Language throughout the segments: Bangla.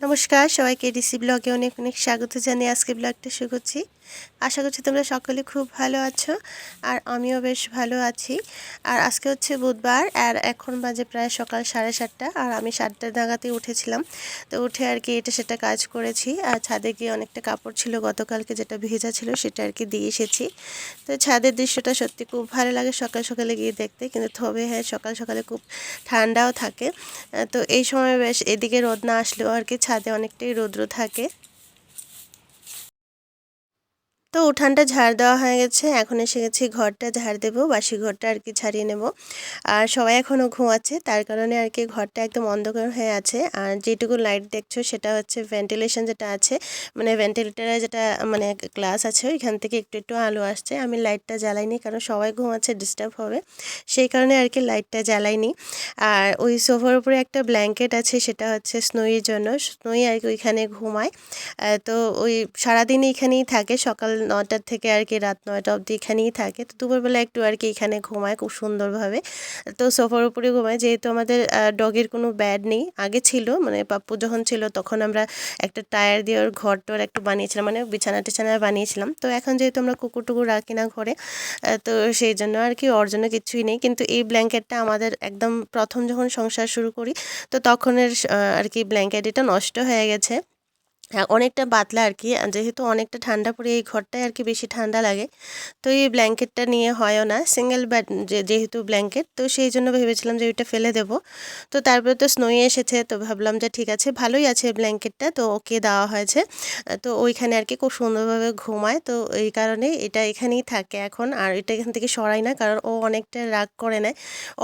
নমস্কার সবাইকে ডিসি ব্লগে অনেক অনেক স্বাগত জানিয়ে আজকে ব্লগটা শুরু করছি। আশা করছি তোমরা সকলে খুব ভালো আছো আর আমিও বেশ ভালো আছি। আর আজকে হচ্ছে বুধবার আর এখন বাজে প্রায় সকাল সাড়ে সাতটা আর আমি সাতটা নাগাতে উঠেছিলাম। তো উঠে আর কি এটা সেটা কাজ করেছি আর ছাদে গিয়ে অনেকটা কাপড় ছিল, গতকালকে যেটা ভেজা ছিল সেটা আর কি দিয়ে এসেছি। তো ছাদের দৃশ্যটা সত্যি খুব ভালো লাগে সকাল সকালে গিয়ে দেখতে, কিন্তু তবে হ্যাঁ সকাল সকালে খুব ঠান্ডাও থাকে। তো এই সময় বেশ এদিকে রোদ না আসলেও আর কি ছাদে অনেকটাই রৌদ্র থাকে। তো উঠানটা ঝাড় দেওয়া হয়ে গেছে। এখন এসে গেছি ঘরটা ঝাড় দেবো, বাসি ঘরটা আর কি ছাড়িয়ে নেব। আর সবাই এখনও ঘুমাচ্ছে, তার কারণে আর কি ঘরটা একদম অন্ধকার হয়ে আছে। আর যেটুকু লাইট দেখছ সেটা হচ্ছে ভেন্টিলেশন যেটা আছে মানে ভেন্টিলেটারে যেটা মানে গ্লাস আছে, ওইখান থেকে একটু একটু আলো আসছে। আমি লাইটটা জ্বালাইনি কারণ সবাই ঘুমাচ্ছে ডিস্টার্ব হবে। সেই কারণে আর কি লাইটটা জ্বালাইনি। আর ওই সোফার উপরে একটা ব্ল্যাঙ্কেট আছে, সেটা হচ্ছে স্নোইয়ের জন্য। স্নোই আর কি ওইখানে ঘুমায়। তো ওই সারাদিন এখানেই থাকে, সকাল নটার থেকে আর কি রাত নয়টা অবধি এখানেই থাকে। তো দুপুরবেলা একটু আর কি এখানে ঘুমায় খুব সুন্দরভাবে। তো সোফার উপরে ঘুমায়, যেহেতু আমাদের ডগের কোনো ব্যাড নেই, আগে ছিল মানে পাপ্পু যখন ছিল তখন আমরা একটা টায়ার দিয়ে ওর ঘর টর একটু বানিয়েছিলাম মানে বিছানা টিছানা বানিয়েছিলাম। তো এখন যেহেতু আমরা কুকুর টুকুর রাখি না ঘরে তো সেই জন্য আর কি ওর জন্য কিছুই নেই। কিন্তু এই ব্ল্যাঙ্কেটটা আমাদের একদম প্রথম যখন সংসার শুরু করি, তো তখনের আর কি ব্ল্যাঙ্কেট এটা নষ্ট হয়ে গেছে। হ্যাঁ অনেকটা পাতলা আর কি যেহেতু অনেকটা ঠান্ডা পড়ে এই ঘরটায় আর কি বেশি ঠান্ডা লাগে। তো এই ব্ল্যাঙ্কেটটা নিয়ে হয়ও না সিঙ্গেল বেড যেহেতু ব্ল্যাঙ্কেট তো সেই জন্য ভেবেছিলাম যে ওইটা ফেলে দেবো। তো তারপরে তো স্নোই এসেছে তো ভাবলাম যে ঠিক আছে ভালোই আছে ব্ল্যাঙ্কেটটা তো ওকে দেওয়া হয়েছে। তো ওইখানে আর কি খুব সুন্দরভাবে ঘুমায় তো এই কারণে এটা এখানেই থাকে এখন। আর এটা এখান থেকে সরাই না কারণ ও অনেকটা রাগ করে নেয়।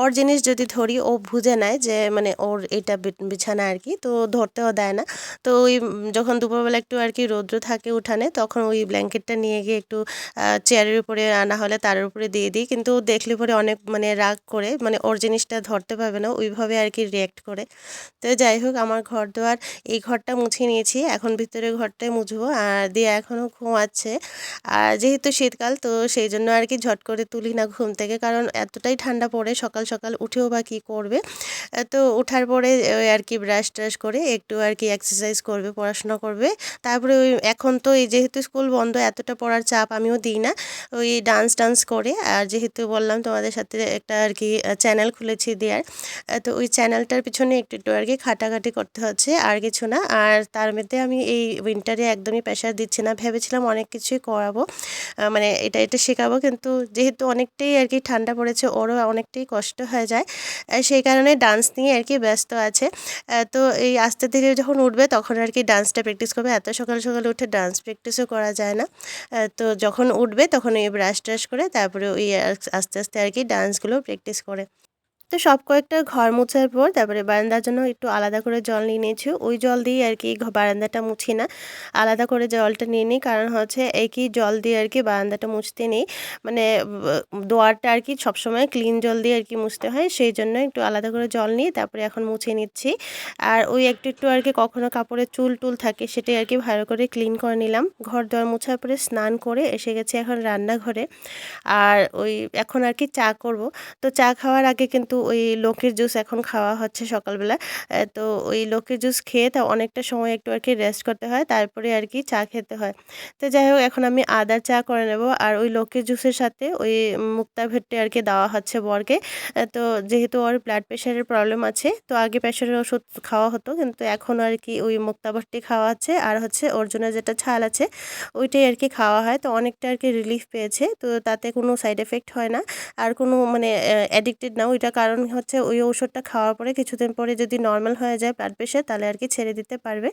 ওর জিনিস যদি ধরি ও বুঝে নেয় যে মানে ওর এটা বিছানা আর কি তো ধরতেও দেয় না। তো ওই উম, যখন দুপুরবেলা একটু আর কি রৌদ্র থাকে উঠানে, তখন ওই ব্ল্যাঙ্কেটটা নিয়ে গিয়ে একটু চেয়ারের উপরে আনা হলে তার উপরে দিয়ে দিই। কিন্তু দেখলে পরে অনেক মানে রাগ করে মানে ওর জিনিসটা ধরতে পারবে না, ওইভাবে আর কি রিয়াক্ট করে। তো যাই হোক, আমার ঘর দোয়ার, এই ঘরটা মুছে নিয়েছি। এখন ভিতরে ঘরটাই মুছবো। আর দিয়ে এখনও ঘুমাচ্ছে। আর যেহেতু শীতকাল, তো সেই জন্য আর কি ঝট করে তুলি না ঘুম থেকে। কারণ এতটাই ঠান্ডা পড়ে, সকাল সকাল উঠেও বা কী করবে? তো ওঠার পরে আর কি ব্রাশ ট্রাশ করে একটু আর কি এক্সারসাইজ করবে, পড়াশোনা করবে। তারপরে ওই এখন তো এই যেহেতু স্কুল বন্ধ, এতটা পড়ার চাপ আমিও দিই না। ওই ডান্স টান্স করে, আর যেহেতু বললাম তোমাদের সাথে একটা আর কি চ্যানেল খুলেছি দেওয়ার তো ওই চ্যানেলটার পিছনে একটু একটু আর কি খাটাখাটি করতে হচ্ছে, আর কিছু না। আর তার মধ্যে আমি এই উইন্টারে একদমই প্রেশার দিচ্ছি না। ভেবেছিলাম অনেক কিছুই করাবো মানে এটা এটা শেখাবো, কিন্তু যেহেতু অনেকটাই আর কি ঠান্ডা পড়েছে, ওরও অনেকটাই কষ্ট হয়ে যায়। সেই কারণে ডান্স নিয়ে আর কি ব্যস্ত আছে। তো এই আস্তে, ধীরে যখন উঠবে, তখন আর কি ডান্সটা প্র্যাকটিস করবে। এত সকাল সকাল উঠে ডান্স প্র্যাকটিসও করা যায় না। তো যখন উঠবে তখন ওই ব্রাশ ট্রাশ করে তারপরে ওই আস্তে আস্তে আর কি ডান্সগুলো প্র্যাকটিস করে। তো সব কয়েকটা ঘর মোছার পর তারপরে বারান্দার জন্য একটু আলাদা করে জল নিয়ে নিয়েছি। ওই জল দিয়ে আর কি বারান্দাটা মুছি না। আলাদা করে জলটা নিয়ে নিই কারণ হচ্ছে একই জল দিয়ে আর কি বারান্দাটা মুছতে নেই। মানে দোয়ারটা আর কি সবসময় ক্লিন জল দিয়ে আর কি মুছতে হয়। সেই জন্য একটু আলাদা করে জল নিয়ে তারপরে এখন মুছে নিচ্ছি। আর ওই একটু একটু আর কি কখনো কাপড়ে চুল টুল থাকে সেটাই আর কি ভালো করে ক্লিন করে নিলাম। ঘর দোয়ার মোছার পরে স্নান করে এসে গেছি এখন রান্নাঘরে। আর ওই এখন আর কি চা করব। তো চা খাওয়ার আগে কিন্তু ওই লোকের জুস এখন খাওয়া হচ্ছে সকালবেলা। তো ওই লোকের জুস খেয়ে তা অনেকটা সময় একটু আর কি রেস্ট করতে হয়, তারপরে আর কি চা খেতে হয়। তো যাই হোক, এখন আমি আদার চা করে নেব আর ওই লোকের জুসের সাথে ওই মুক্তা ভেটে আর কি দেওয়া হচ্ছে বরকে। তো যেহেতু ওর ব্লাড প্রেশারের প্রবলেম আছে, তো আগে প্রেশারের ওষুধ খাওয়া হতো, কিন্তু এখন আর কি ওই মুক্তা ভর্তি খাওয়া আছে আর হচ্ছে ওর জন্য যেটা ছাল আছে, ওইটাই আর কি খাওয়া হয়। তো অনেকটা আর কি রিলিফ পেয়েছে, তো তাতে কোনো সাইড এফেক্ট হয় না। আর কোনো মানে অ্যাডিক্টেড না, ওইটা কারণ হচ্ছে ওই ওষুধটা খাওয়ার পরে কিছুদিন পরে যদি নর্মাল হয়ে যায় ব্লাড প্রেশার তাহলে আর কি ছেড়ে দিতে পারবে।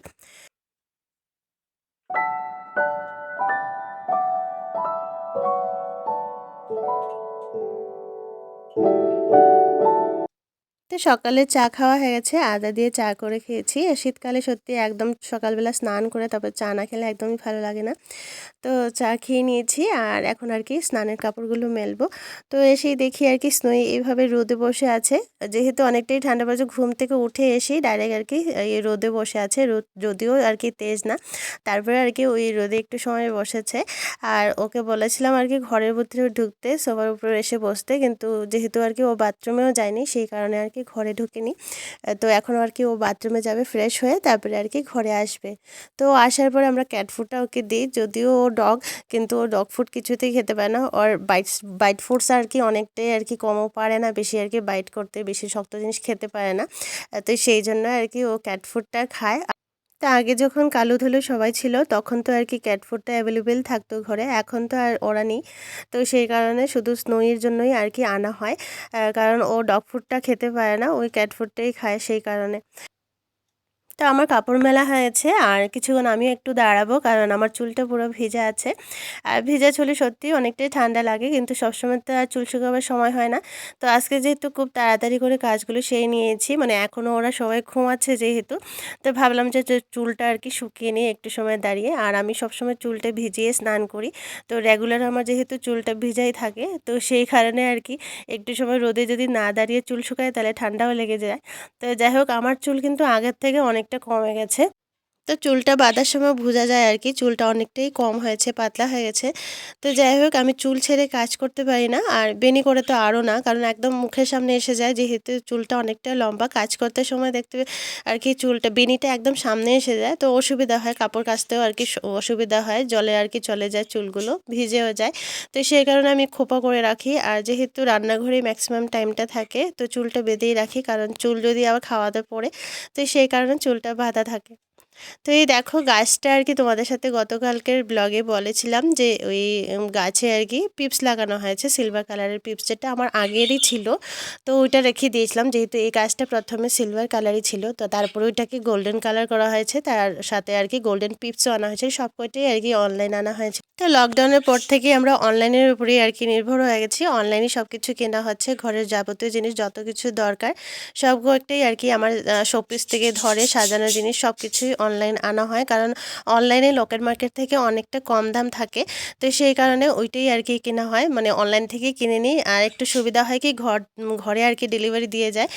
তো সকালে চা খাওয়া হয়ে গেছে, আদা দিয়ে চা করে খেয়েছি। শীতকালে সত্যি একদম সকালবেলা স্নান করে তারপর চা না খেলে একদমই ভালো লাগে না। তো চা খেয়ে নিয়েছি আর এখন আর কি স্নানের কাপড়গুলো মেলবো। তো এসেই দেখি আর কি স্নোই এইভাবে রোদে বসে আছে। যেহেতু অনেকটাই ঠান্ডা পড়েছে, ঘুম থেকে উঠে এসেই ডাইরেক্ট আর কি এই রোদে বসে আছে। রোদ যদিও আর কি তেজ না, তারপরে আর কি ওই রোদে একটু সময় বসেছে। আর ওকে বলেছিলাম আর কি ঘরের ভিতরে ঢুকতে সবার উপরে এসে বসতে, কিন্তু যেহেতু আর কি ও বাথরুমেও যায়নি, সেই কারণে আর কি ঘরে ঢুকিনি। তো এখন আর কি ও বাথরুমে যাবে ফ্রেশ হয়ে তারপরে আর কি ঘরে আসবে। তো আসার পরে আমরা ক্যাট ফুডটা ওকে দিই, যদিও ও ডগ কিন্তু ও ডগ ফুড কিছুতেই খেতে পারে না। ওর বাইটস বাইট ফুডস আর কি অনেকটাই আর কি কমও পারে না, বেশি আর কি বাইট করতে, বেশি শক্ত জিনিস খেতে পারে না। তো সেই জন্য আর কি ও ক্যাট ফুডটা খায়। তা আগে যখন কালো ধুলো সবাই ছিল, তখন তো আর কি ক্যাট ফুডটা অ্যাভেলেবেল থাকতো ঘরে, এখন তো আর ওরা নেই। তো সেই কারণে শুধু স্নোইয়ের জন্যই আর কি আনা হয়। কারণ ও ডগ ফুডটা খেতে পারে না, ওই ক্যাটফুডটাই খায় সেই কারণে। তো আমার কাপড় মেলা হয়েছে, আর কিছুক্ষণ আমিও একটু দাঁড়াবো কারণ আমার চুলটা পুরো ভিজা আছে। আর ভিজা চুলে সত্যি অনেকটাই ঠান্ডা লাগে কিন্তু সবসময় তো আর চুল শুকাবার সময় হয় না। তো আজকে যেহেতু খুব তাড়াতাড়ি করে কাজগুলো সেই নিয়েছি মানে এখনও ওরা সবাই ঘুমাচ্ছে যেহেতু, তো ভাবলাম যে চুলটা আর কি শুকিয়ে নিয়ে একটু সময় দাঁড়িয়ে, আর আমি সবসময় চুলটা ভিজিয়ে স্নান করি। তো রেগুলার আমার যেহেতু চুলটা ভিজাই থাকে, তো সেই কারণে আর কি একটু সময় রোদে যদি না দাঁড়িয়ে চুল শুকায় তাহলে ঠান্ডাও লেগে যায়। তো যাই হোক, আমার চুল কিন্তু আগের থেকে অনেক অনেকটা কমে গেছে। তো চুলটা বাঁধার সময় বোঝা যায় আর কি, চুলটা অনেকটাই কম হয়েছে, পাতলা হয়ে গেছে। তো যাই হোক, আমি চুল ছেড়ে কাজ করতে পারি না, আর বেনি করে তো আরও না, কারণ একদম মুখের সামনে এসে যায়, যেহেতু চুলটা অনেকটা লম্বা, কাজ করতে সময় দেখতে আর কি চুলটা, বেনিটা একদম সামনে এসে যায়, তো অসুবিধা হয় কাপড় কাচতেও আর কি অসুবিধা হয়, জলে আর কি চলে যায় চুলগুলো ভিজেও যায়। তো সেই কারণে আমি খোপা করে রাখি, আর যেহেতু রান্নাঘরে ম্যাক্সিমাম টাইমটা থাকে, তো চুলটা বেঁধেই রাখি, কারণ চুল যদি আবার খাওয়াতে পড়ে, তো সেই কারণে চুলটা বাঁধা থাকে। তো এই দেখো গাছটা আর কি তোমাদের সাথে গতকালকের ব্লগে বলেছিলাম যে ওই গাছে আর কি পিপস লাগানো হয়েছে সিলভার কালারের পিপস যেটা আমার আগেরই ছিল। তো ওইটা রেখে দিয়েছিলাম, যেহেতু এই গাছটা প্রথমে সিলভার কালারই ছিল, তো তারপরে ওইটাকে গোল্ডেন কালার করা হয়েছে, তার সাথে আর কি গোল্ডেন পিপসও আনা হয়েছে সব কয়টাই আর কি অনলাইন আনা হয়েছে। তো লকডাউনের পর থেকে আমরা অনলাইনের উপরেই আর কি নির্ভর হয়ে গেছি অনলাইনে সব কিছু কেনা হচ্ছে, ঘরের যাবতীয় জিনিস যত কিছু দরকার সব কয়েকটাই আর কি আমার শোপিস থেকে ধরে সাজানো জিনিস সব কিছুই অনলাইন আনা হয়। কারণ অনলাইনে লোকের মার্কেট থেকে অনেকটা কম দাম থাকে। তো সেই কারণে ওইটাই আর কি কেনা হয়। মানে অনলাইন থেকে কিনে নিই। আর একটু সুবিধা হয় কি ঘর, ঘরে আর কি ডেলিভারি দিয়ে যায়।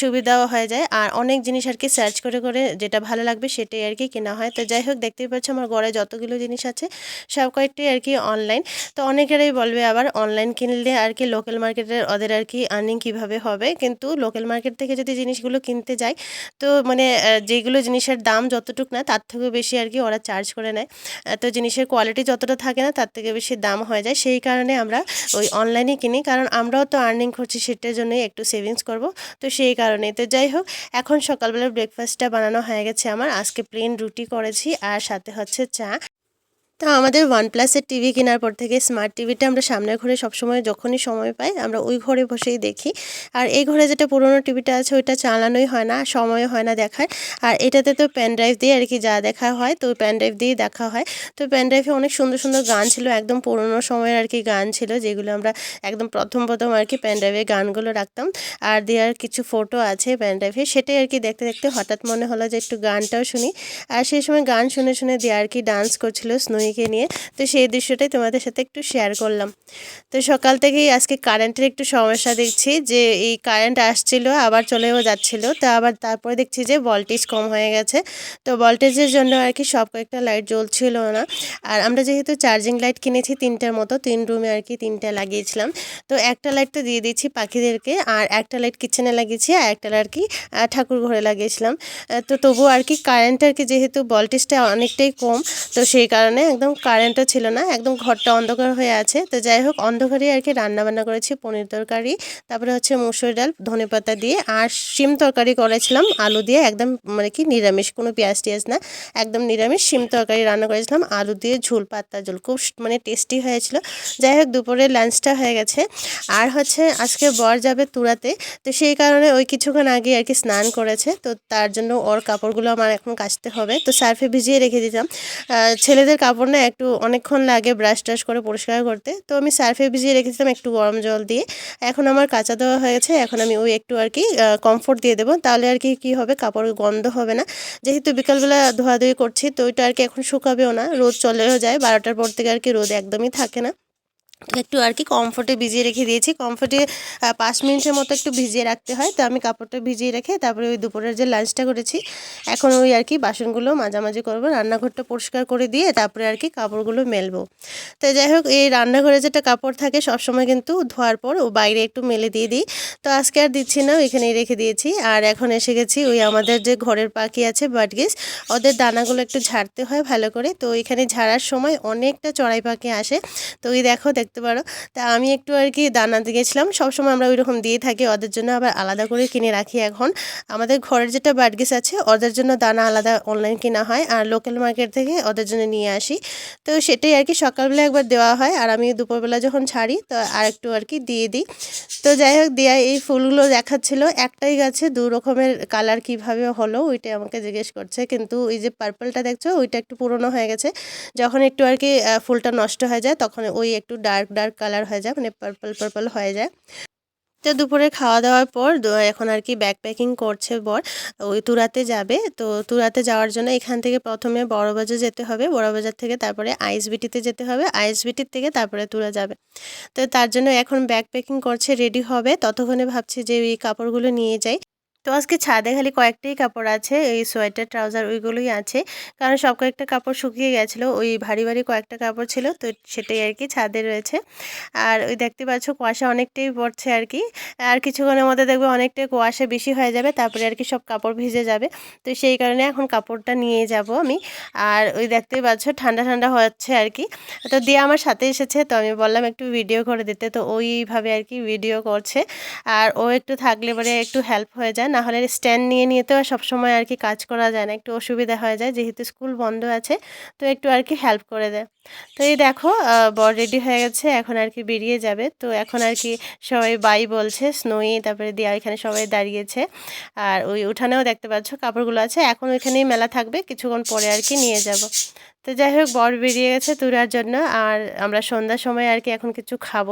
সুবিধাও হয়ে যায়। আর অনেক জিনিস আর কি সার্চ করে করে যেটা ভালো লাগবে সেটাই আর কি কেনা হয়। তো যাই হোক, দেখতেই পাচ্ছ আমার ঘরে যতগুলো জিনিস আছে, সব কয়েকটি আর কি অনলাইন তো অনেকেরাই বলবে আবার অনলাইন কিনলে আর কি লোকাল মার্কেটের ওদের আর কি আর্নিং কীভাবে হবে? কিন্তু লোকাল মার্কেট থেকে যদি জিনিসগুলো কিনতে যাই, তো মানে যেগুলো জিনিসের দাম যতটুকু না তার থেকেও বেশি আর কি ওরা চার্জ করে নেয়। তো জিনিসের কোয়ালিটি যতটা থাকে না, তার থেকে বেশি দাম হয়ে যায়। সেই কারণে আমরা ওই অনলাইনে কিনি। কারণ আমরাও তো আর্নিং করছি, সেটার জন্যই একটু সেভিংস করব। তো সেই কারণেই। তো যাই হোক, এখন সকালবেলা ব্রেকফাস্টটা বানানো হয়ে গেছে আমার। আজকে প্লেন রুটি করেছি আর সাথে হচ্ছে চা। তো আমাদের ওয়ান প্লাসের টিভি কেনার পর থেকে স্মার্ট টিভিটা আমরা সামনের ঘরে সবসময় যখনই সময় পাই, আমরা ওই ঘরে বসেই দেখি। আর এই ঘরে যেটা পুরোনো টিভিটা আছে, ওইটা চালানোই হয় না সময় হয় না দেখার। আর এটাতে তো প্যান ড্রাইভ দিয়ে আর কি যা দেখা হয়, তো প্যান ড্রাইভ দিয়েই দেখা হয়। তো প্যান ড্রাইভে অনেক সুন্দর সুন্দর গান ছিল, একদম পুরোনো সময়ের আর কি গান ছিল, যেগুলো আমরা একদম প্রথম প্রথম আর কি প্যান ড্রাইভে গানগুলো রাখতাম। আর দেওয়ার কিছু ফটো আছে প্যান ড্রাইভে সেটাই আর কি দেখতে দেখতে হঠাৎ মনে হলো যে একটু গানটাও শুনি। আর সেই সময় গান শুনে শুনে দিয়ে আর কি ডান্স করছিল স্নোই মেয়েকে নিয়ে। তো সেই দৃশ্যটাই তোমাদের সাথে একটু শেয়ার করলাম। তো সকাল থেকেই আজকে কারেন্টের একটু সমস্যা দেখছি যে, এই কারেন্ট আসছিল, আবার চলেও যাচ্ছিল। তো আবার তারপরে দেখছি যে ভোল্টেজ কম হয়ে গেছে। তো ভোল্টেজের জন্য আর কি সব কয়েকটা লাইট জ্বলছিল না। আর আমরা যেহেতু চার্জিং লাইট কিনেছি তিনটার মতো, তিন রুমে আর কি তিনটা লাগিয়েছিলাম। তো একটা লাইট তো দিয়ে দিচ্ছি পাখিদেরকে, আর একটা লাইট কিচেনে লাগিয়েছি, আর একটা আর কি ঠাকুর ঘরে লাগিয়েছিলাম। তো তবু আর কি কারেন্ট আর কি যেহেতু ভোল্টেজটা অনেকটাই কম, তো সেই কারণে একদম কারেন্টও ছিল না, একদম ঘরটা অন্ধকার হয়ে আছে। তো যাই হোক, অন্ধকারে আর কি রান্নাবান্না করেছি, পনির তরকারি, তারপরে হচ্ছে মুসুর ডাল, ধনে পাতা দিয়ে আর শিম তরকারি করেছিলাম, আলু দিয়ে একদম মানে কি নিরামিষ, কোনো পেঁয়াজ টিয়াজ না, একদম নিরামিষ শিম তরকারি রান্না করেছিলাম, আলু দিয়ে ঝোল, পাতা, ঝোল, খুব মানে টেস্টি হয়েছিল। যাই হোক, দুপুরে লাঞ্চটা হয়ে গেছে। আর হচ্ছে আজকে বর যাবে তুরাতে, তো সেই কারণে ওই কিছুক্ষণ আগে আর কি স্নান করেছে, তো তার জন্য ওর কাপড়গুলো আমার এখন কাচতে হবে। তো সার্ফে ভিজিয়ে রেখে দিতাম। ছেলেদের কাপড় না একটু অনেকক্ষণ লাগে ব্রাশ ট্রাশ করে পরিষ্কার করতে। তো আমি সার্ফে ভিজিয়ে রেখেছিলাম একটু গরম জল দিয়ে। এখন আমার কাঁচা দেওয়া হয়েছে, এখন আমি ওই একটু আর কি কমফোর্ট দিয়ে দেবো। তাহলে আর কি, কী হবে? কাপড় গন্ধ হবে না। যেহেতু বিকালবেলা ধোয়াধুয়ি করছি, তো ওইটা আর কি এখন শুকাবেও না। রোদ চলেও যায়, বারোটার পর থেকে আর কি রোদ একদমই থাকে না। একটু আর কি কমফোর্টে ভিজিয়ে রেখে দিয়েছি। কমফোর্টে পাঁচ মিনিটের মতো একটু ভিজিয়ে রাখতে হয়। তো আমি কাপড়টা ভিজিয়ে রেখে তারপরে ওই দুপুরের যে লাঞ্চটা করেছি, এখন ওই আর কি বাসনগুলো মাঝামাঝি করব, রান্নাঘরটা পরিষ্কার করে দিয়ে তারপরে আর কি কাপড়গুলো মেলবো। তো যাই হোক, এই রান্নাঘরে যেটা কাপড় থাকে সবসময় কিন্তু ধোয়ার পর ও বাইরে একটু মেলে দিয়ে দিই। তো আজকে আর দিচ্ছি না এখানেই রেখে দিয়েছি। আর এখন এসে গেছি ওই আমাদের যে ঘরের পাখি আছে বাটগিস ওদের দানাগুলো একটু ঝাড়তে হয় ভালো করে। তো এখানে ঝাড়ার সময় অনেকটা চড়াই পাখি আসে। তো ওই দেখো দেখতে পারো। তা আমি একটু আর কি দানা দিয়েছিলাম সবসময় আমরা ওই রকম দিয়ে থাকি, ওদের জন্য আবার আলাদা করে কিনে রাখি এখন। আমাদের ঘরের যেটা বার্গিস আছে, ওদের জন্য দানা আলাদা অনলাইন কেনা হয় আর লোকাল মার্কেট থেকে ওদের জন্য নিয়ে আসি। তো সেটাই আর কি সকালবেলা একবার দেওয়া হয় আর আমি দুপুরবেলা যখন ছাড়ি, তো আর একটু আর কি দিয়ে দিই। তো যাই হোক দেয়া এই ফুলগুলো দেখাচ্ছিল। একটাই গাছে দু রকমের কালার কীভাবে হলো ওইটাই আমাকে জিজ্ঞেস করছে। কিন্তু ওই যে পার্পলটা দেখছ, ওইটা একটু পুরনো হয়ে গেছে। যখন একটু আর কি ফুলটা নষ্ট হয়ে যায়, তখন ওই একটু ডার্ক ডার্ক ডার্ক কালার হয়ে যায় মানে পার্পল পার্পল হয়ে যায়। তো দুপুরে খাওয়া দাওয়ার পর এখন আর কি ব্যাগ প্যাকিং করছে বর। ওই তুরাতে যাবে। তো তুরাতে যাওয়ার জন্য এখান থেকে প্রথমে বড়বাজার যেতে হবে। বড়বাজার থেকে তারপরে আইসবিটিতে যেতে হবে। আইসবিটির থেকে তারপরে তুরা যাবে। তো তার জন্য এখন ব্যাগ প্যাকিং করছে রেডি হবে। ততক্ষণে ভাবছি যে ওই কাপড়গুলো নিয়ে যাই। তো আজকে ছাদে খালি কয়েকটাই কাপড় আছে, এই সোয়েটার, ট্রাউজার ওইগুলোই আছে। কারণ সব কয়েকটা কাপড় শুকিয়ে গেছিল, ওই ভারী ভারী কয়েকটা কাপড় ছিল, তো সেটাই আর কি ছাদে রয়েছে। আর ওই দেখতে পাচ্ছ কুয়াশা অনেকটাই পড়ছে আর কি। আর কিছুক্ষণের মধ্যে দেখবে অনেকটাই কুয়াশা বেশি হয়ে যাবে, তারপরে আর কি সব কাপড় ভিজে যাবে। তো সেই কারণে এখন কাপড়টা নিয়ে যাব আমি। আর ওই দেখতেই পাচ্ছ ঠান্ডা ঠান্ডা হচ্ছে আর কি। তো দিয়ে আমার সাথে এসেছে, তো আমি বললাম একটু ভিডিও করে দিতে, তো ওইভাবে আর কি ভিডিও করছে। আর ও একটু থাকলে পরে একটু হেল্প হয়ে যায় না হলে স্ট্যান্ড নিয়ে নিয়ে তো সবসময় আর কি কাজ করা যায় না, একটু অসুবিধা হয়ে যায় যেহেতু স্কুল বন্ধ আছে, তো একটু আর কি হেল্প করে দেয়। তো এই দেখো বর রেডি হয়ে গেছে, এখন আর কি বেরিয়ে যাবে, তো এখন আর কি সবাই বাই বলছে স্নোই তারপরে দিয়া এখানে সবাই দাঁড়িয়েছে, আর ওই উঠানেও দেখতে পাচ্ছ কাপড়গুলো আছে, এখন ওইখানেই মেলা থাকবে, কিছুক্ষণ পরে আর কি নিয়ে যাব। তো যাই হোক, বর বেরিয়ে গেছে তুরার জন্য, আর আমরা সন্ধ্যার সময় আর কি এখন কিছু খাব।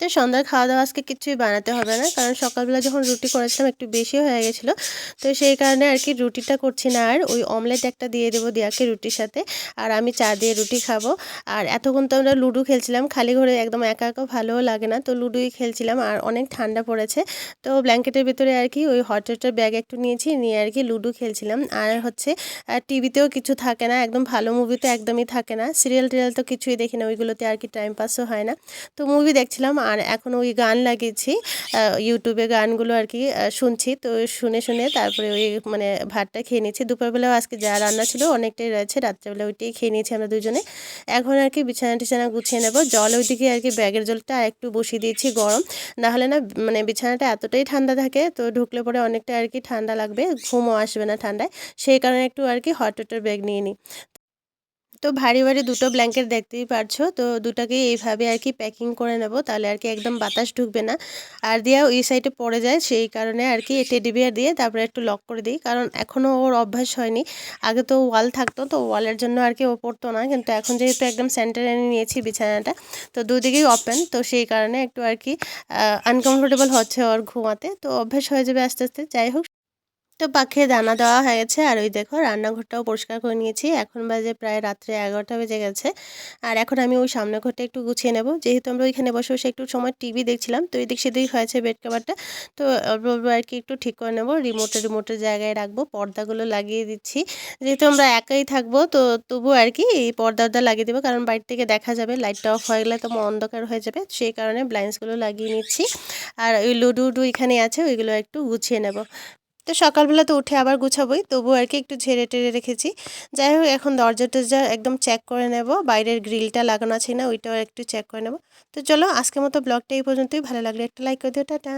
তো সন্ধ্যার খাওয়া দাওয়া আজকে কিছুই বানাতে হবে না। কারণ সকালবেলা যখন রুটি করেছিলাম একটু বেশি হয়ে গেছিল। তো সেই কারণে আর কি রুটিটা করছি না। আর ওই অমলেট একটা দিয়ে দেবো দিয়াকে রুটির সাথে। আর আমি চা দিয়ে রুটি খাব। আর এতক্ষণ তো আমরা লুডো খেলছিলাম। খালি ঘরে একদম একা একা ভালোও লাগে না। তো লুডোই খেলছিলাম। আর অনেক ঠান্ডা পড়েছে। তো ব্ল্যাঙ্কেটের ভিতরে আর কি ওই হট ওয়াটার ব্যাগ একটু নিয়েছি। নিয়ে আর কি লুডো খেলছিলাম। আর হচ্ছে টিভিতেও কিছু থাকে না। একদম ভালো মুভি তো একদমই থাকে না। সিরিয়াল টিরিয়াল তো কিছুই দেখি না। ওইগুলোতে আর কি টাইম পাসও হয় না। তো মুভি দেখছিলাম। আর এখন ওই গান লাগিয়েছি ইউটিউবে গানগুলো আর কি শুনছি। তো শুনে শুনে তারপরে ওই মানে ভাতটা খেয়ে নিয়েছি। দুপুরবেলাও আজকে যা রান্না ছিল অনেকটাই রয়েছে, রাত্রেবেলা ওইটাই খেয়ে নিয়েছি আমরা দুজনে। এখন আর কি বিছানা টিছানা গুছিয়ে নেব। জল ওইদিকে আর কি ব্যাগের জলটা একটু বসিয়ে দিয়েছি গরম। নাহলে না মানে বিছানাটা এতটাই ঠান্ডা থাকে, তো ঢুকলে পরে অনেকটা আর কি ঠান্ডা লাগবে, ঘুমও আসবে না ঠান্ডায়। সেই কারণে একটু আর কি হট ওয়াটার ব্যাগ নিয়ে নিই। তো ভারী ভারী দুটো ব্ল্যাঙ্কেট দেখতেই পারছ। তো দুটাকে এইভাবে আর কি প্যাকিং করে নেব, তাহলে আর কি একদম বাতাস ঢুকবে না। আর দিয়ে ওই সাইডে পড়ে যায়, সেই কারণে আর কি টেডি বিয়ার দিয়ে তারপরে একটু লক করে দিই, কারণ এখনও ওর অভ্যাস হয়নি। আগে তো ওয়াল থাকতো, তো ওয়ালের জন্য আর কি ও পড়তো না। কিন্তু এখন যেহেতু একদম সেন্টারে নিয়েছি বিছানাটা, তো দুদিকেই ওপেন তো সেই কারণে একটু আর কি আনকমফোর্টেবল হচ্ছে ওর ঘুমাতে। তো অভ্যাস হয়ে যাবে আস্তে আস্তে। যাই হোক তো পাখে দানা দেওয়া হয়ে গেছে। আর ওই দেখো, রান্নাঘরটাও পরিষ্কার করে নিয়েছি। এখন বাজে প্রায় রাত্রে এগারোটা বেজে গেছে। আর এখন আমি ওই সামনে ঘরটা একটু গুছিয়ে নেব। যেহেতু আমরা ওইখানে বসে বসে একটু সময় টিভি দেখছিলাম, তো এদিক সেদিক হয়েছে বেড কাভারটা। তো আর কি একটু ঠিক করে নেব। রিমোটের রিমোটের জায়গায় রাখব। পর্দাগুলো লাগিয়ে দিচ্ছি। যেহেতু আমরা একাই থাকব, তো তবু আর কি এই পর্দাটা লাগিয়ে দেবো। কারণ বাড়ি থেকে দেখা যাবে লাইটটা অফ হয়ে গেলে তো অন্ধকার হয়ে যাবে। সেই কারণে ব্লাইন্সগুলো লাগিয়ে নিচ্ছি। আর ওই লুডু উডু এখানে আছে, ওইগুলো একটু গুছিয়ে নেব। তো সকালবেলা তো উঠে আবার গুছাবোই তবু আর কি একটু ঝেড়ে টেড়ে রেখেছি। যাই হোক, এখন দরজা টরজা একদম চেক করে নেব, বাইরের গ্রিলটা লাগানো আছে না, ওইটাও একটু চেক করে নেব। তো চলো, আজকের মতো ব্লগটা এই পর্যন্তই, ভালো লাগলে একটা লাইক করে দিও, টাটা।